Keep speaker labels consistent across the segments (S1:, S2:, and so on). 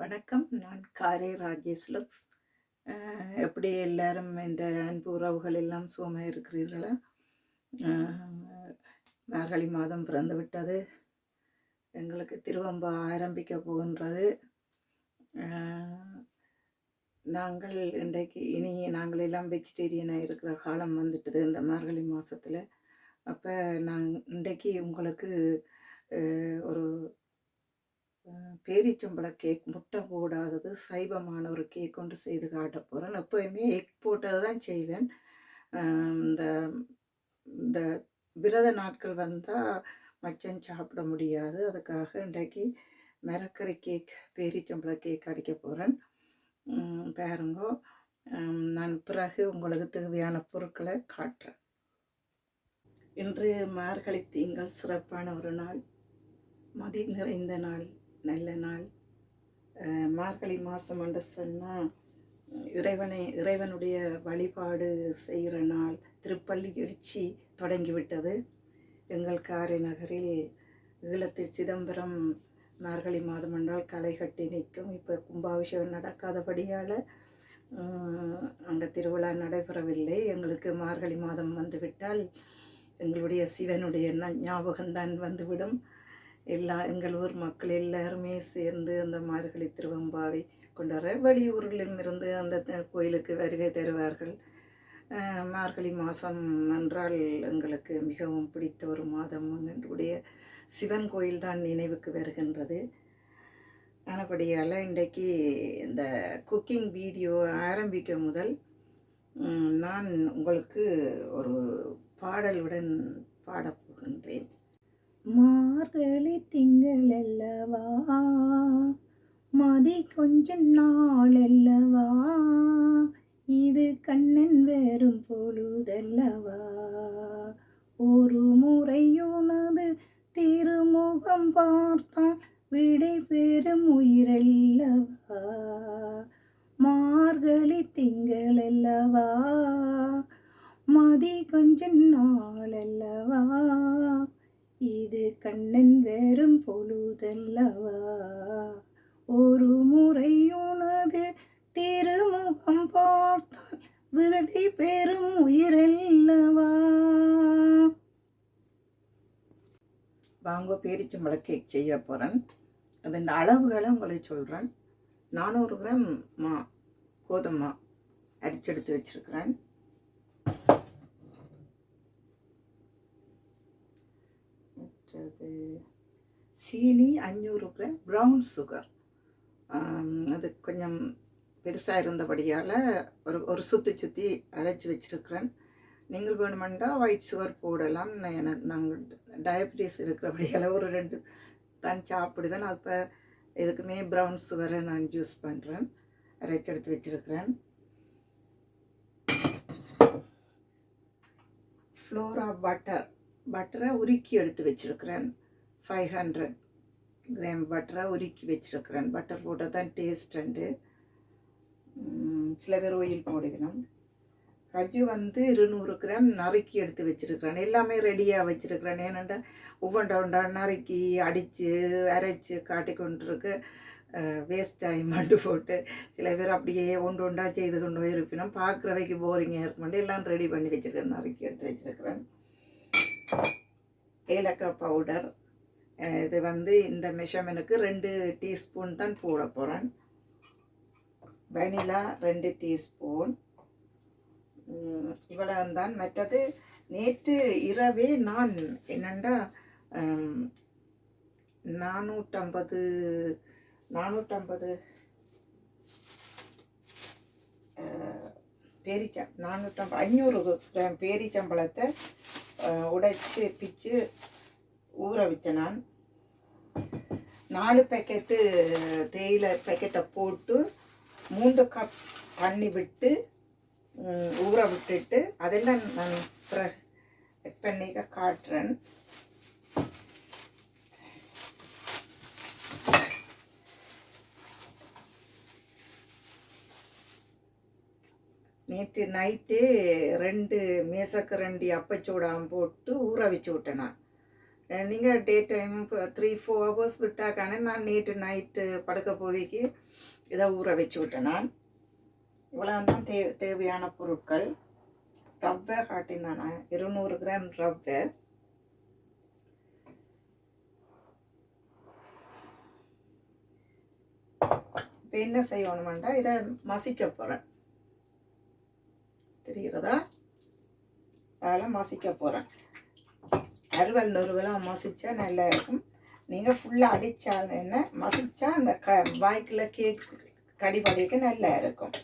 S1: வணக்கம். நான் காரை ராஜேஷ் லுக்ஸ். எப்படி எல்லாரும் என்ற அன்பு உறவுகள் எல்லாம் சுகமாக இருக்கிறீர்களா? மார்கழி மாதம் பிறந்து விட்டது. எங்களுக்கு திருவம்பா ஆரம்பிக்க போகின்றது. நாங்கள் இன்றைக்கு இனி நாங்கள் எல்லாம் வெஜிடேரியனாக இருக்கிற காலம் வந்துட்டது இந்த மார்கழி மாதத்தில் அப்போ நான் இன்றைக்கு உங்களுக்கு ஒரு பேரிச்சம்பழ கேக் முட்டை போடாதது சைவமான ஒரு கேக் கொண்டு செய்து காட்ட போகிறேன் எப்போயுமே எக் போட்டது தான் செய்வேன். இந்த இந்த விரத நாட்கள் வந்தால் மச்சன் சாப்பிட முடியாது. அதுக்காக இன்றைக்கு மரக்கறி கேக் பேரிச்சம்பழ கேக் அடிக்க போகிறேன் பேருங்கோ. நான் பிறகு உங்களுக்கு தேவையான பொருட்களை காட்டுறேன். இன்று மார்கழி திங்கள் சிறப்பான ஒரு நாள். மதி நிறைந்த நாள். நல்ல நாள். மார்கழி மாதம் என்று சொன்னால் இறைவனை இறைவனுடைய வழிபாடு செய்கிற நாள் திருப்பள்ளி எழுச்சி தொடங்கிவிட்டது. எங்கள் காரை நகரில் ஈழத்தில் சிதம்பரம் மார்கழி மாதம் என்றால் களை கட்டி நிற்கும். இப்போ கும்பாபிஷேகம் நடக்காதபடியால் அங்கே திருவிழா நடைபெறவில்லை. எங்களுக்கு மார்கழி மாதம் வந்துவிட்டால் எங்களுடைய சிவனுடைய ஞாபகம்தான் வந்துவிடும். எல்லா எங்கள் ஊர் மக்கள் எல்லாருமே சேர்ந்து அந்த மார்கழி திருவம்பாவை கொண்டாடுற வெளியூரிலும் இருந்து அந்த கோயிலுக்கு வருகை தருவார்கள். மார்கழி மாதம் என்றால் எங்களுக்கு மிகவும் பிடித்த ஒரு மாதம். எங்களுடைய சிவன் கோயில் தான் நினைவுக்கு வருகின்றது. ஆனபடியால் இன்றைக்கு இந்த குக்கிங் வீடியோ ஆரம்பிக்க முதல் நான் உங்களுக்கு ஒரு பாடலுடன் பாடப்போகின்றேன் மார்கழி திங்கள் அல்லவா மதி கொஞ்சம் நாள் அல்லவா இது கண்ணன் வெறும் பொழுதல்லவா? ஒரு முறையுனது திருமுகம் பார்த்தால் விடை பெறும் உயிரல்லவா? மார்கழி திங்கள் அல்லவா மதி கொஞ்சம் நாள் அல்லவா இது கண்ணன் வெறும் பொழுதல்லவா? ஒரு முறை உனது திருமுகம் பார்த்தால் விரடி பெறும் உயிரல்லவா? வாங்க பேரிச்சம்பழ கேக் செய்ய போகிறேன் அதன் அளவுகளை உங்களுக்கு சொல்கிறேன் நானூறு கிராம் மா கோதுமை அரிச்செடுத்து வச்சுருக்கிறேன். அது சீனி அஞ்சூறு கிராம் ப்ரௌன் சுகர் அது கொஞ்சம் பெருசாக இருந்தபடியால் ஒரு ஒரு சுற்றி சுற்றி அரைச்சி வச்சுருக்கிறேன். நீங்கள் வேணுமெண்டா ஒயிட் சுகர் போடலாம். நான் எனக்கு நாங்கள் டயபிட்டிஸ் இருக்கிறபடியால் ஒரு ரெண்டு தான் சாப்பிடுவேன். அப்போ எதுக்குமே ப்ரௌன் சுகரை நான் ஜூஸ் பண்ணுறேன் அரைச்சி எடுத்து வச்சுருக்கிறேன். ஃப்ளோரா பட்டர் பட்டரை உருக்கி எடுத்து வச்சுருக்கிறேன். ஃபைவ் ஹண்ட்ரட் கிராம் பட்டரை உருக்கி வச்சுருக்கிறேன். பட்டர் போட்டால் தான் டேஸ்ட் அண்டு சில பேர் ஒயில் போடுவினோம் கஜு வந்து இருநூறு கிராம் நறுக்கி எடுத்து வச்சுருக்கிறேன். எல்லாமே ரெடியாக வச்சுருக்கிறேன். ஏனெண்டா ஒவ்வொன்றா ஒன்றா நறுக்கி அடித்து அரைச்சி காட்டி கொண்டிருக்கு. வேஸ்ட் ஆகிமாண்டு போட்டு சில பேர் அப்படியே ஒன்று ஒன்றா செய்து கொண்டு போய் இருப்பினோம் பார்க்குறவைக்கு போரிங்காக இருக்குமாண்டு எல்லாம் ரெடி பண்ணி வச்சுருக்கேன் நறுக்கி எடுத்து வச்சுருக்கிறேன். ஏலக்காய் பவுடர் இது வந்து இந்த மெஷர்மெண்ட்டுக்கு ரெண்டு டீஸ்பூன் தான் போட போகிறேன் வெனிலா ரெண்டு டீஸ்பூன் இவ்வளவு தான் மற்றது நேற்று இரவே நான் என்னண்டா நானூற்றம்பது நானூற்றம்பது பேரிச்சம் நானூற்றம்பது ஐநூறு கிராம் பேரிச்சம்பழத்தை உடைச்சு பிச்சு ஊற வச்சேன் நான். நாலு பேக்கெட்டு தேயிலை பேக்கெட்டை போட்டு மூன்று கப் தண்ணி விட்டு ஊற விட்டுட்டு அதெல்லாம் நான் செட் பண்ணிக்க காட்டுறேன். நேற்று நைட்டே ரெண்டு மேசக்கரண்டி அப்பச்சூடாம் போட்டு ஊற வச்சு விட்டேன் நான். நீங்கள் day time three four hours விட்டாக்கானே நான் நேற்று நைட்டு படுக்க போவிக்கு இதை ஊற வச்சு விட்டேன் நான். இவ்வளோ தான் தே தேவையான பொருட்கள். ரவ்வை காட்டினானா இருநூறு கிராம் ரவ்வை. இப்போ என்ன செய்யணுமெண்டா இதை மசிக்க போகிறேன் தெரிகிறதா? அதில் மசிக்க போகிறேன் அறுவல் நொறுவலாக மசிச்சா நல்லா இருக்கும் நீங்கள் ஃபுல்லாக அடித்தால் என்ன? மசித்தா அந்த க வாய்க்கில் கேக் கடிபடிக்கு நல்லா இருக்கும்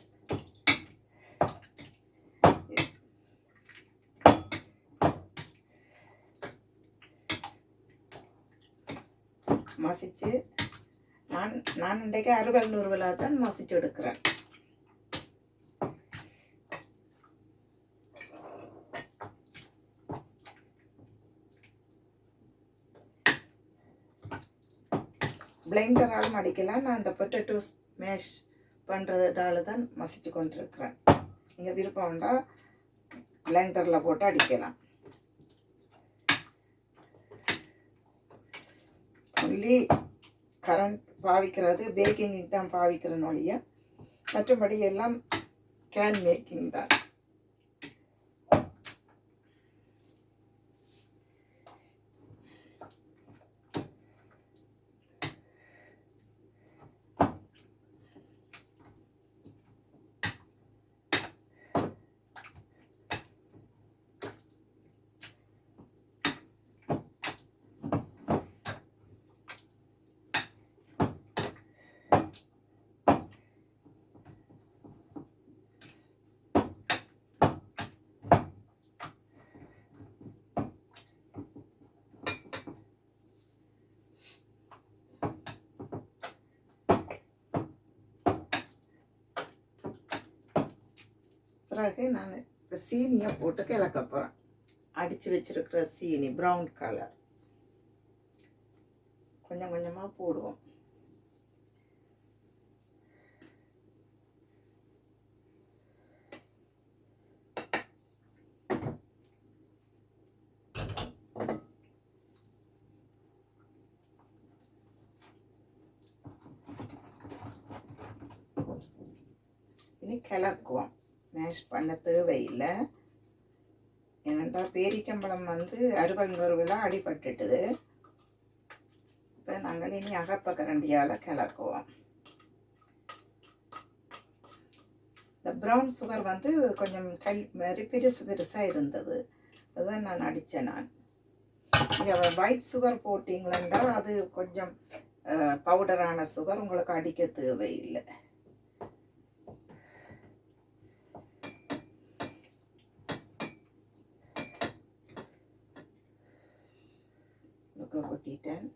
S1: மசிச்சு. நான் நான் இன்றைக்கு அறுவல் நூறுவலாக தான் மசிச்சு எடுக்கிறேன். பிளெண்டராலும் அடிக்கலாம். நான் அந்த பொட்டேட்டோஸ் மேஷ் பண்ணுறதால தான் மசிச்சு கொண்டிருக்கிறேன். நீங்கள் விருப்பம் உண்டா பிளைண்டரில் போட்டு அடிக்கலாம். ஒன்லி கரண்ட் பாவிக்கிறது பேக்கிங்க்கு தான் பாவிக்கிறேன் ஒழிய. மற்றபடி எல்லாம் கேன் மேக்கிங் தான். பிறகு நான் இப்போ சீனியை போட்டு கிளக்க போகிறேன் அடித்து வச்சிருக்கிற சீனி ப்ரௌன் கலர் கொஞ்சம் கொஞ்சமாக போடுவோம். இனி கிளக்குவோம். மேஷ் பண்ண தேவையில்லை. ஏனெண்டா பேரிச்சம்பழம் வந்து அறுபல் நுறுவில் அடிபட்டுட்டுது. இப்போ நாங்கள் இனி அகப்ப கரண்டியால் கிளக்குவோம் இந்த ப்ரௌன் சுகர் வந்து கொஞ்சம் கல் மாதிரி பெருசு பெருசாக இருந்தது. அதுதான் நான் அடித்தேன் நான். நீங்கள் ஒயிட் சுகர் போட்டிங்களா அது கொஞ்சம் பவுடரான சுகர் உங்களுக்கு அடிக்க தேவையில்லை. கொட்டிட்டேன்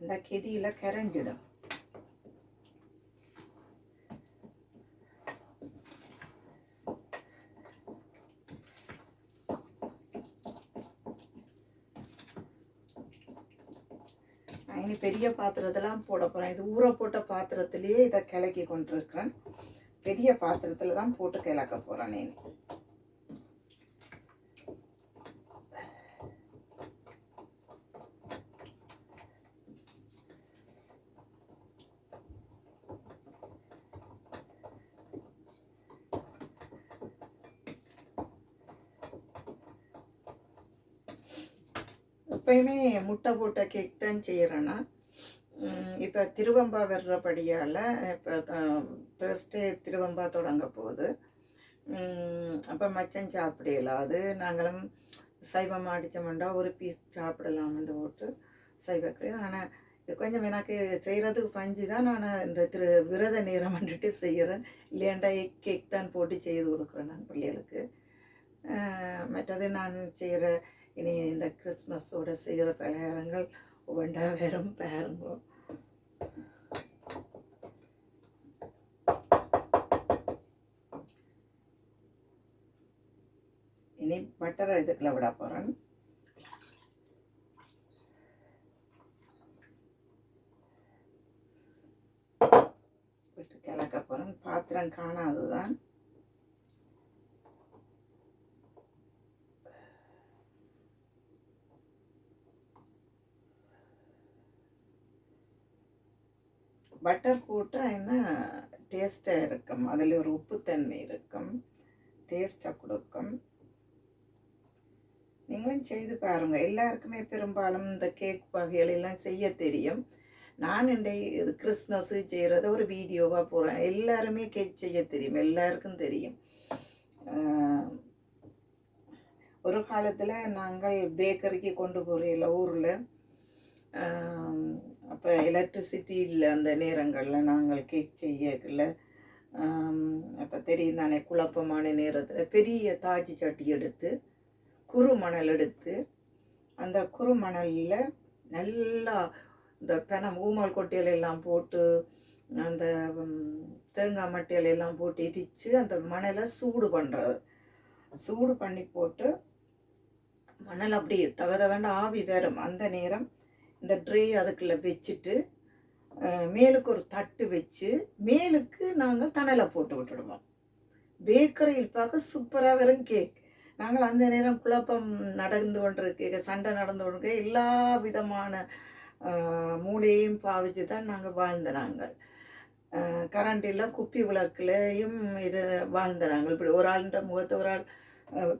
S1: இந்த கெதியில் கரைஞ்சிடும். இனி பெரிய பாத்திரத்தெல்லாம் போட போகிறேன் இது ஊற போட்ட பாத்திரத்திலேயே இதை கிளக்கி கொண்டிருக்கிறேன். பெரிய பாத்திரத்தில் தான் போட்டு கிளக்க போகிறேன் நான். எப்பயுமே முட்டை போட்ட கேக் தான் செய்கிறேன்னா இப்போ திருவம்பா வர்றபடியால் இப்போ தேர்ஸ்டே திருவம்பா தொடங்க போகுது. அப்போ மச்சன் சாப்பிடலாம் அது நாங்களும் சைவம் அடித்தோம்டா ஒரு பீஸ் சாப்பிடலாம்னு போட்டு சைவக்கு. ஆனால் இது கொஞ்சம் எனக்கு செய்கிறதுக்கு பஞ்சு தான். நான் இந்த திரு விரத நேரம் வந்துட்டு செய்கிறேன் இல்லையாண்டா எக் கேக் தான் போட்டு செய்து கொடுக்குறேன் நான் பிள்ளைகளுக்கு. மற்றது நான் செய்கிற இனி இந்த கிறிஸ்மஸோட செய்கிற பலகாரங்கள் வேண்டாம் வெறும் பாருங்க. இனி பட்டரை இதுக்குள்ள விட போகிறேன் விட்டு கிளக்க போகிறேன் பாத்திரம் காணாதுதான் பட்டர் போட்டால் என்ன? டேஸ்ட்டாக இருக்கும். அதில் ஒரு உப்புத்தன்மை இருக்கும். டேஸ்ட்டாக கொடுக்கும். நீங்களும் செய்து பாருங்கள் எல்லாருக்குமே பெரும்பாலும் இந்த கேக் வகைகள் எல்லாம் செய்ய தெரியும். நான் இன்றைய இது கிறிஸ்மஸ் செய்கிறத ஒரு வீடியோவாக போகிறேன் எல்லாருமே கேக் செய்ய தெரியும். எல்லாருக்கும் தெரியும். ஒரு காலத்தில் நாங்கள் பேக்கரிக்கு கொண்டு போகிற ஊரில் அப்போ எலக்ட்ரிசிட்டி இல்லை அந்த நேரங்களில் நாங்கள் கேக் செய்யல அப்போ தெரியும் தானே குழப்பமான நேரத்தில் பெரிய தாஜி சட்டி எடுத்து குறு மணல் எடுத்து அந்த குறு மணலில் நல்லா இந்த பெனம் ஊமல் கொட்டையில எல்லாம் போட்டு அந்த தேங்காய் மட்டையில எல்லாம் போட்டு இடித்து அந்த மணலை சூடு பண்ணுறது சூடு பண்ணி போட்டு மணல் அப்படி தகதகண்டு ஆவி வரும். அந்த நேரம் இந்த ட்ரே அதுக்குள்ளே வச்சுட்டு மேலுக்கு ஒரு தட்டு வச்சு மேலுக்கு நாங்கள் தணலை போட்டு விட்டுடுவோம். பேக்கரியில் பார்க்க சூப்பராக வரும் கேக் நாங்கள் அந்த நேரம் குழப்பம் நடந்து கொண்டிருக்க சண்டை நடந்து கொண்டிருக்க எல்லா விதமான மூளையும் பாவிச்சு தான் நாங்கள் வாழ்ந்த நாங்கள். கரண்ட் இல்லை குப்பி விளக்குலையும் இரு வாழ்ந்த நாங்கள். இப்படி ஒரு ஆளுன்ற முகத்தை ஒரு ஆள்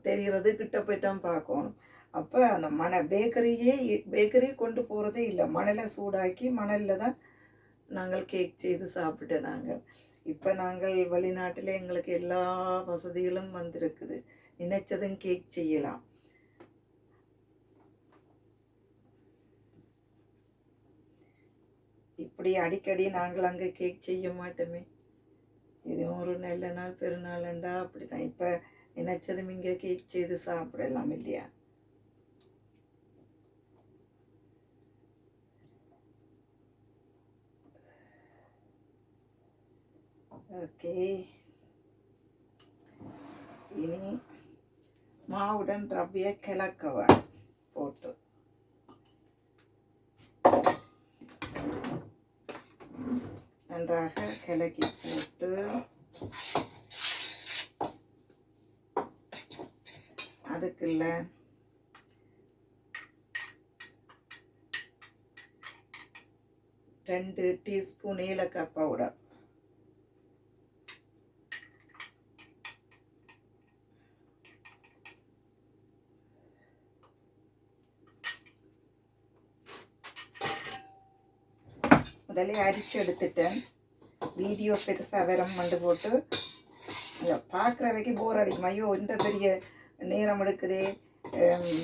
S1: தெரிகிறது கிட்ட போய் தான் பார்க்கணும். அப்போ அந்த மண பேக்கரியே பேக்கரி கொண்டு போகிறதே இல்லை. மணலை சூடாக்கி மணலில் தான் நாங்கள் கேக் செய்து சாப்பிட்டு நாங்கள். இப்போ நாங்கள் வெளிநாட்டில் எங்களுக்கு எல்லா வசதிகளும் வந்திருக்குது. நினைச்சதும் கேக் செய்யலாம். இப்படி அடிக்கடி நாங்கள் அங்கே கேக் செய்ய மாட்டோமே. இதுவும் ஒரு நல்ல நாள் பெருநாள்ண்டா அப்படி தான் இப்போ நினைச்சதும் இங்கே கேக் செய்து சாப்பிடலாம் இல்லையா? ஓகே இனி மாவுடன் ரவ்வையை கிளக்க போட்டு. நன்றாக கிளக்கி போட்டு. அதுக்குள்ள ரெண்டு டீஸ்பூன் ஏலக்காய் பவுடர். முதல்ல அரிச்சு எடுத்துட்டேன் வீடியோ பெருசாக வரம் மண்டு போட்டு பார்க்குற வரைக்கும் போர் அடிக்கும். ஐயோ இந்த பெரிய நேரம் எடுக்குதே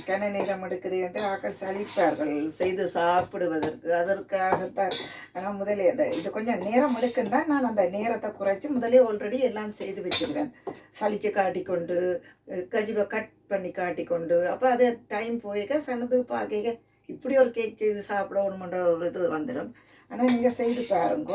S1: கன நேரம் எடுக்குது என்று ஆக்கள் சலிப்பார்கள். செய்து சாப்பிடுவதற்கு அதற்காகத்தான். ஆனால் முதலே அந்த இது கொஞ்சம் நேரம் எடுக்குன்னா நான் அந்த நேரத்தை குறைச்சி முதலே ஆல்ரெடி எல்லாம் செய்து வச்சுருவேன் சளிச்சு காட்டிக்கொண்டு கஜிவை கட் பண்ணி காட்டிக்கொண்டு அப்போ அது டைம் போயிக்க சனது பார்க்க இப்படி ஒரு கேக் செய்து சாப்பிடணுமென்ற ஒரு இது வந்துடும். ஆனால் நீங்கள் செய்து பாருங்க.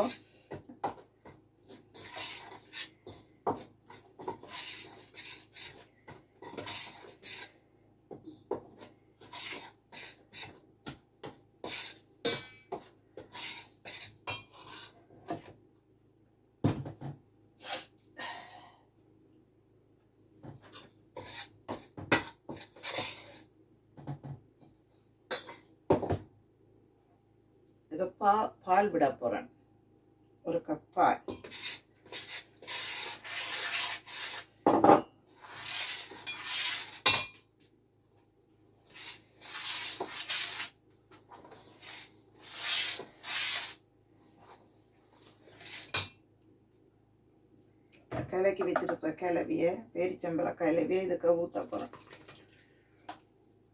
S1: பா பால் விட போகிறேன் ஒரு கப் பால் கலக்கி வச்சிருக்கிற கிளவியை பேரிச்சம்பள கிளவியை இதுக்கு ஊற்ற போகிறேன்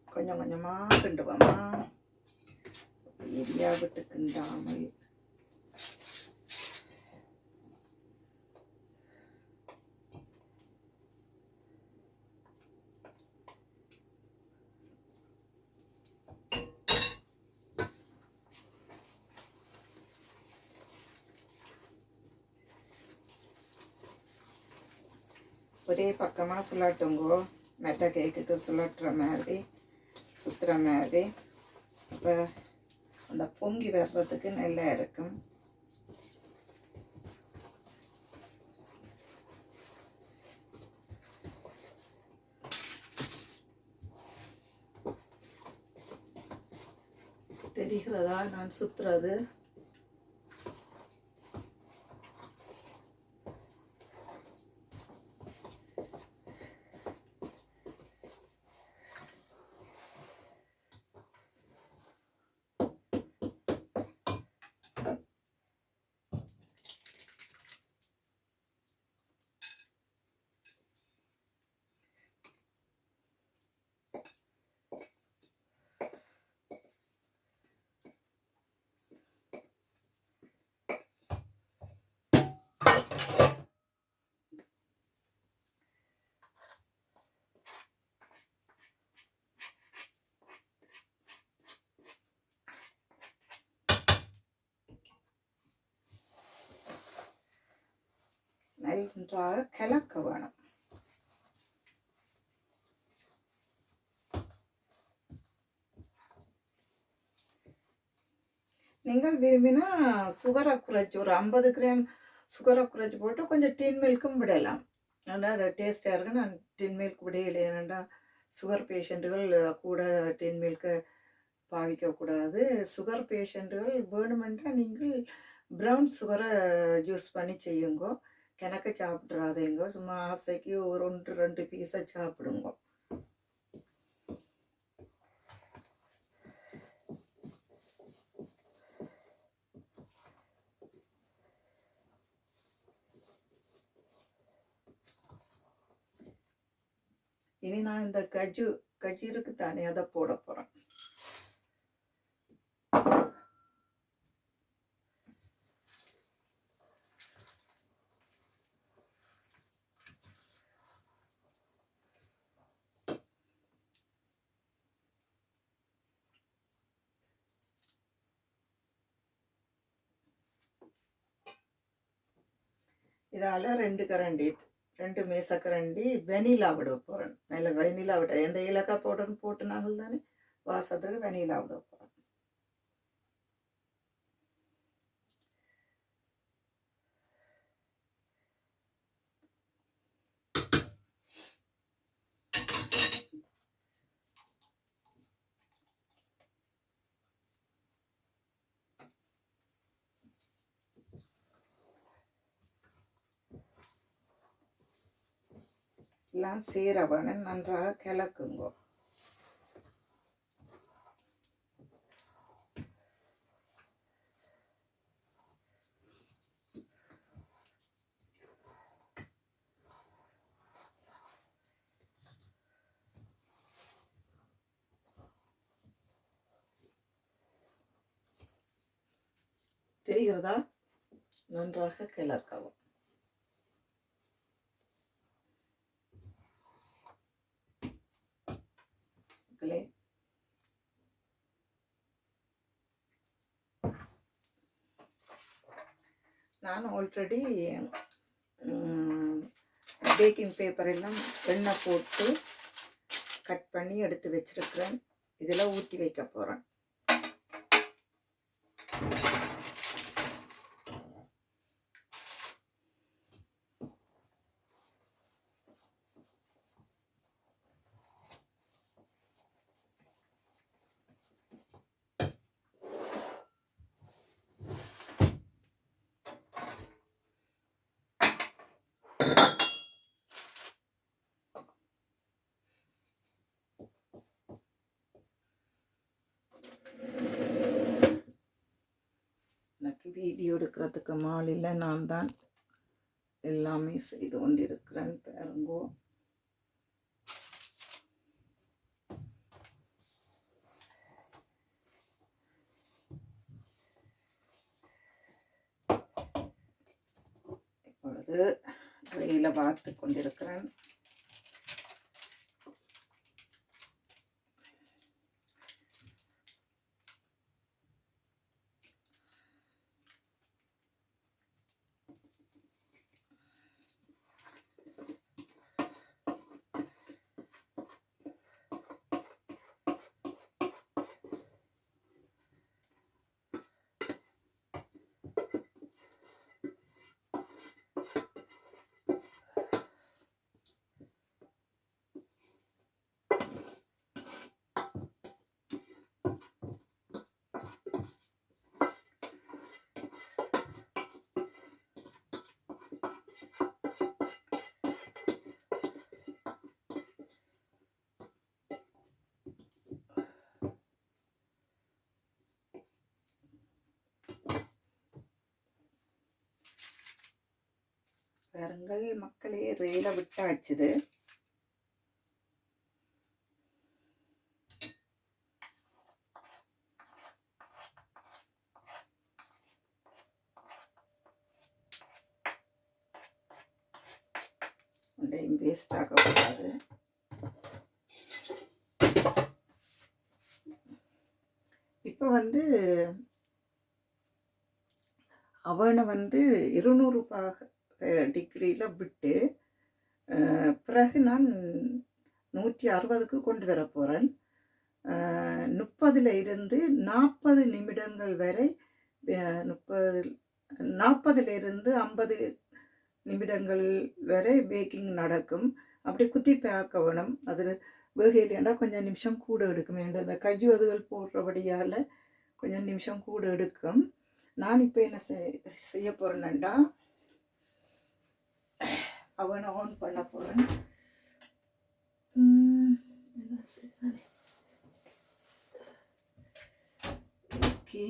S1: கொஞ்சம் கொஞ்சமாக கிண்டுவோமா? இடியா ஒரே பக்கமாக சுழட்டுங்கோ. மெட்டை கேக்குக்கு சுழட்டுற மாதிரி சுற்றுற மாதிரி. இப்போ அந்த பொங்கி வர்றதுக்கு நல்லா இருக்கும். தெரிகிறதா? நான் சுற்றுறது நன்றாக கலக்க வேணும். நீங்கள் விரும்பினா சுகரை குறைச்சி ஒரு ஐம்பது கிராம் சுகரை குறைச்சி போட்டு கொஞ்சம் டின் மில்க்கும் விடலாம். ஆனால் அது டேஸ்ட்டாக இருக்கு. நான் டின் மில்க் விடையில ஏன்னா சுகர் பேஷண்ட்டுகள் கூட டின் மில்க்கை பாவிக்கக்கூடாது. சுகர் பேஷண்ட்டுகள் வேணுமெண்டா நீங்கள் ப்ரௌன் சுகரை ஜூஸ் பண்ணி செய்யுங்கோ. கிணக்க சாப்பிட்றாதீங்க சும்மா ஆசைக்கு ஒரு ஒன்று ரெண்டு பீஸை சாப்பிடுங்க. இனி நான் இந்த கஜு கஜு இருக்கு தானே அதை போட போகிறேன் இதால் ரெண்டு கரண்டி ரெண்டு மேசக்கரண்டி வெனிலா விட போகிறேன் நல்ல வெனிலா விட எந்த இலக்கா பவுடர்னு போட்டு நாங்கள் தானே வாசத்துக்கு வெனிலா விட போகிறோம் எல்லாம் சேரவன நன்றாக கிளக்குங்கோ தெரிகிறதா? நன்றாக கிளக்கவும் மக்களே நான் ஆல்ரெடி பேக்கிங் பேப்பர் எல்லாம் எண்ணெய் போட்டு கட் பண்ணி எடுத்து வச்சிருக்கிறேன். இதில் ஊற்றி வைக்க போகிறேன் எனக்கு வீடியோ எடுக்கிறதுக்கு மாலையில் நான் தான் எல்லாமே செய்து கொண்டிருக்கிறேன். பாருங்கோ. இப்பொழுது ட்ரெயில பார்த்து கொண்டிருக்கிறேன். பாருங்கள் மக்களே ரயில விட்டாச்சுது ஒன்றையும் வேஸ்ட் ஆகக்கூடாது இப்போ வந்து அவனை வந்து இருநூறு பாக டிகிரியில் விட்டு பிறகு நான் நூற்றி அறுபதுக்கு கொண்டு வர போகிறேன் முப்பதில் இருந்து நாற்பது நிமிடங்கள் வரை முப்பது நாற்பதுலேருந்து ஐம்பது நிமிடங்கள் வரை பேக்கிங் நடக்கும். அப்படி குத்தி பார்க்க வேணும் அதில் வேகையிலேண்டா கொஞ்சம் நிமிஷம் கூட எடுக்கும். ஏன்னா இந்த கஜுவதுகள் போடுறபடியால் கொஞ்சம் நிமிஷம் கூட எடுக்கும். நான் இப்போ என்ன செய் செய்ய போகிறேன்னாண்டா அவனை ஆன் பண்ண போகிறேன் ஓகே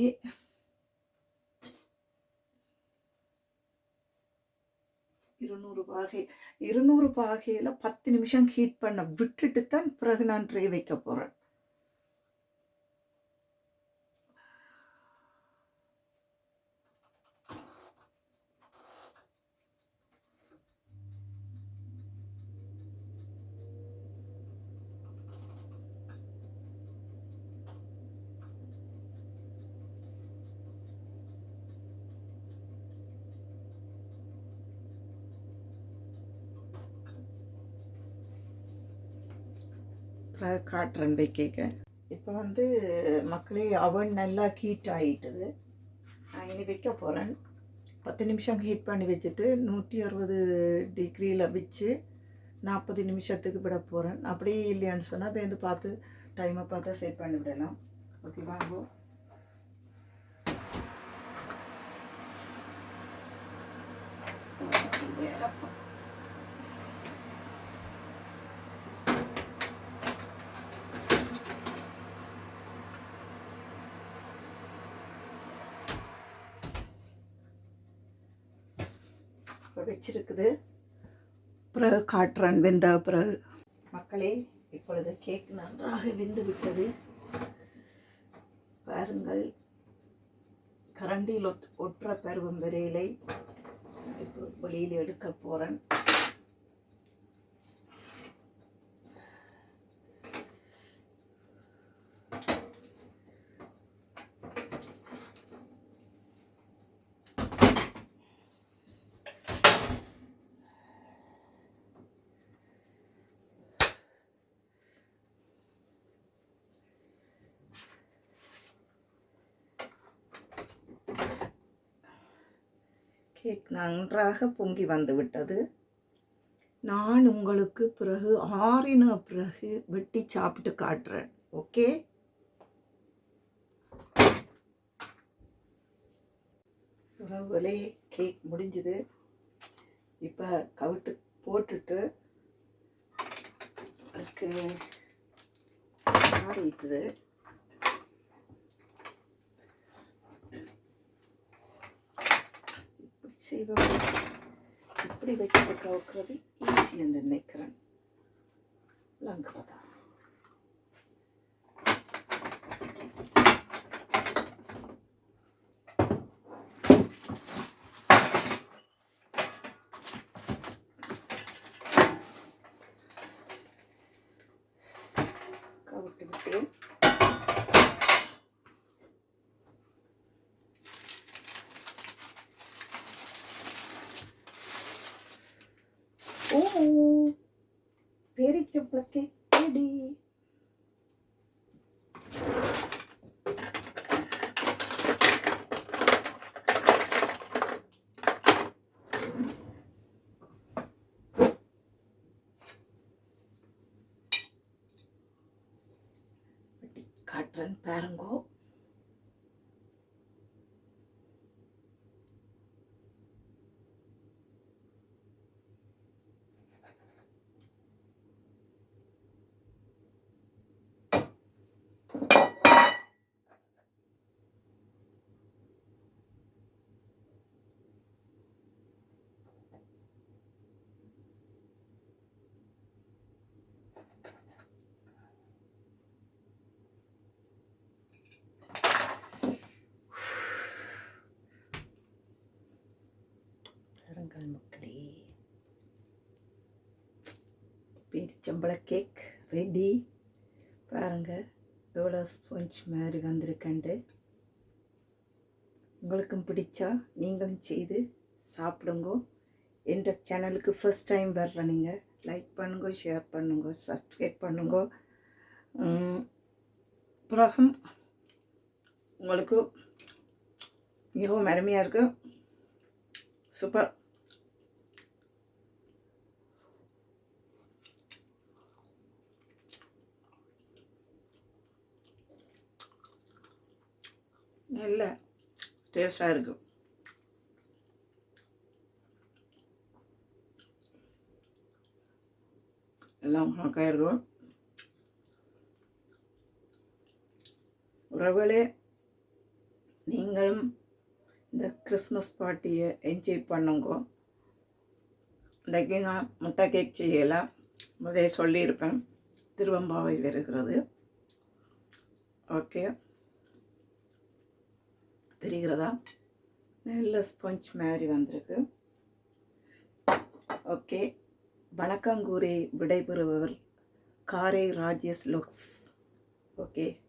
S1: இருநூறு பாகை. இருநூறு பாகையில் பத்து நிமிஷம் ஹீட் பண்ண விட்டுட்டு தான் பிறகு நான் ட்ரே வைக்க போகிறேன் காட்டுறேன் வைக்க இப்போ வந்து மக்களே அவன் நல்லா ஹீட் ஆகிட்டுது நான் இனி வைக்க போகிறேன் பத்து நிமிஷம் ஹீட் பண்ணி வச்சுட்டு நூற்றி அறுபது டிகிரியில் வச்சு நாற்பது நிமிஷத்துக்கு விட போகிறேன் அப்படியே இல்லையான்னு சொன்னால் இப்போ வந்து பார்த்து டைமை பார்த்து செட் பண்ணி விடலாம். ஓகே வாங்கோ இப்போ வச்சிருக்குது. பிறகு காட்டுறேன் வெந்த பிறகு. மக்களே இப்பொழுது கேக் நன்றாக வெந்து விட்டது பாருங்கள் கரண்டியில் ஒட் ஒற்ற பருவம் வரையிலை இப்போ வெளியில் எடுக்க போகிறேன் கேக் நன்றாக பொங்கி வந்துவிட்டது. நான் உங்களுக்கு பிறகு ஆறின பிறகு வெட்டி சாப்பிட்டு காட்டுறேன். ஓகே? உறவுகளே கேக் முடிஞ்சுது. இப்போ கவிட்டு போட்டுட்டு அதுக்கு ஆறிட்டுது இப்படி செய்வோம் இப்படி வைக்கப்பட்ட கவுக்கிறது ஈஸி என்று நினைக்கிறேன். விளங்குறதா கவிட்டு விட்டு ஓ பேரிச்சம்பளக்கே ரெடி காட்டுறேன் பாருங்கோ பாருங்கள் மக்களே பேரிச்சம்பழ கேக் ரெடி பாருங்கள் எவ்வளோ ஸ்பஞ்ச் மாதிரி வந்திருக்கண்டு. உங்களுக்கும் பிடிச்சா நீங்களும் செய்து சாப்பிடுங்க. எந்த சேனலுக்கு ஃபஸ்ட் டைம் வர்ற நீங்கள் லைக் பண்ணுங்க ஷேர் பண்ணுங்க சப்ஸ்கிரைப் பண்ணுங்க. உம், பிறகும் உங்களுக்கு மிகவும் அருமையாக இருக்குது சூப்பர் நல்ல டேஸ்டாக இருக்கும். எல்லாம் கணக்காக இருக்கும். உறவுகளே நீங்களும் இந்த கிறிஸ்மஸ் பார்ட்டியை என்ஜாய் பண்ணுங்க. இன்றைக்கு நான் முட்டை கேக் செய்யலாம் முதலே சொல்லியிருப்பேன். திருவம்பாவை வருகிறது. ஓகே தெரிகிறதா? நல்ல ஸ்பஞ்ச் மாதிரி வந்திருக்கு. ஓகே. வணக்கம் விடைபெறுபவர் காரை ராஜேஷ் லுக்ஸ். ஓகே.